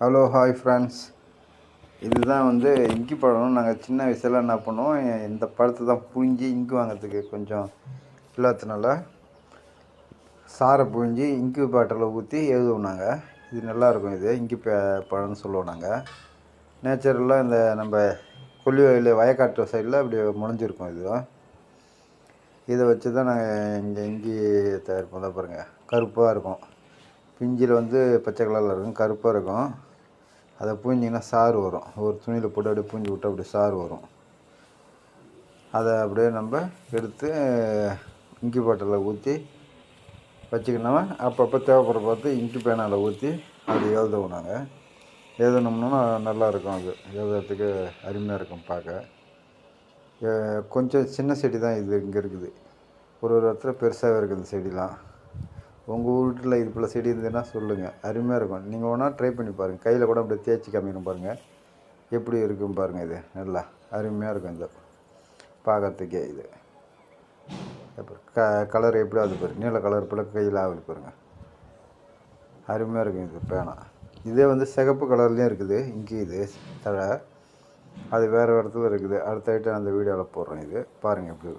Hello hi friends இதுதான் வந்து இங்கி பழம் நாங்கள் சின்ன வயசில் என்ன பண்ணுவோம் இந்த பழத்தை தான் புழிஞ்சி இங்கு வாங்கிறதுக்கு கொஞ்சம் இல்லாததுனால சாரை புழிஞ்சி இங்கு பாட்டில் ஊற்றி எழுதுவோம் நாங்கள் இது நல்லாயிருக்கும் இது. இங்கி ப பழம்னு சொல்லுவோம் நாங்கள் நேச்சுரலாக இந்த நம்ம கொல்லி வயல் வயக்காட்டு சைடில் அப்படி முளைஞ்சிருக்கும் இது. இதை வச்சு தான் நாங்கள் இங்கே இங்கி தயாரிப்போம். தான் பாருங்கள் கருப்பாக இருக்கும். பிஞ்சில் வந்து பச்சை கலரில் இருக்கும் கருப்பாக இருக்கும். அதை பூஞ்சிங்கன்னா சாறு வரும். ஒரு துணியில் போட்டு அப்படியே பூஞ்சி விட்டு அப்படியே சாறு வரும். அதை அப்படியே நம்ம எடுத்து இங்கி பாட்டலில் ஊற்றி வச்சுக்கினோம்னா அப்பப்போ தேவைப்படுற பார்த்து இங்கி பேனாவில் ஊற்றி அது எழுதவும் நாங்கள் எழுதணும்னா நல்லாயிருக்கும் அது. எழுதுறதுக்கு அருமையாக இருக்கும் பார்க்க. கொஞ்சம் சின்ன செடி தான் இது இங்கே இருக்குது. ஒரு ஒரு இடத்துல பெருசாகவே இருக்குது இந்த செடிலாம். உங்கள் வீட்டில் இது போல் செடி இருந்ததுன்னா சொல்லுங்கள் அருமையாக இருக்கும். நீங்கள் வேணால் ட்ரை பண்ணி பாருங்கள் கையில் கூட அப்படியே தேய்ச்சி காமிக்கணும் பாருங்கள் எப்படி இருக்கும் பாருங்கள் இது. நல்லா அருமையாக இருக்கும் இந்த பார்க்கறதுக்கே இது. அப்புறம் க கலர் எப்படி ஆகுது பாருங்கள் நீல கலர் போல் கையில் ஆகுது பாருங்கள் அருமையாக இருக்கும் இது பேனா. இதே வந்து சிகப்பு கலர்லேயும் இருக்குது. இங்கே இது. தழை. அது வேறு இடத்துல இருக்குது. அடுத்த ஐட்டம் அந்த வீடியோவில் போடுறேன் இது. பாருங்கள் எப்படி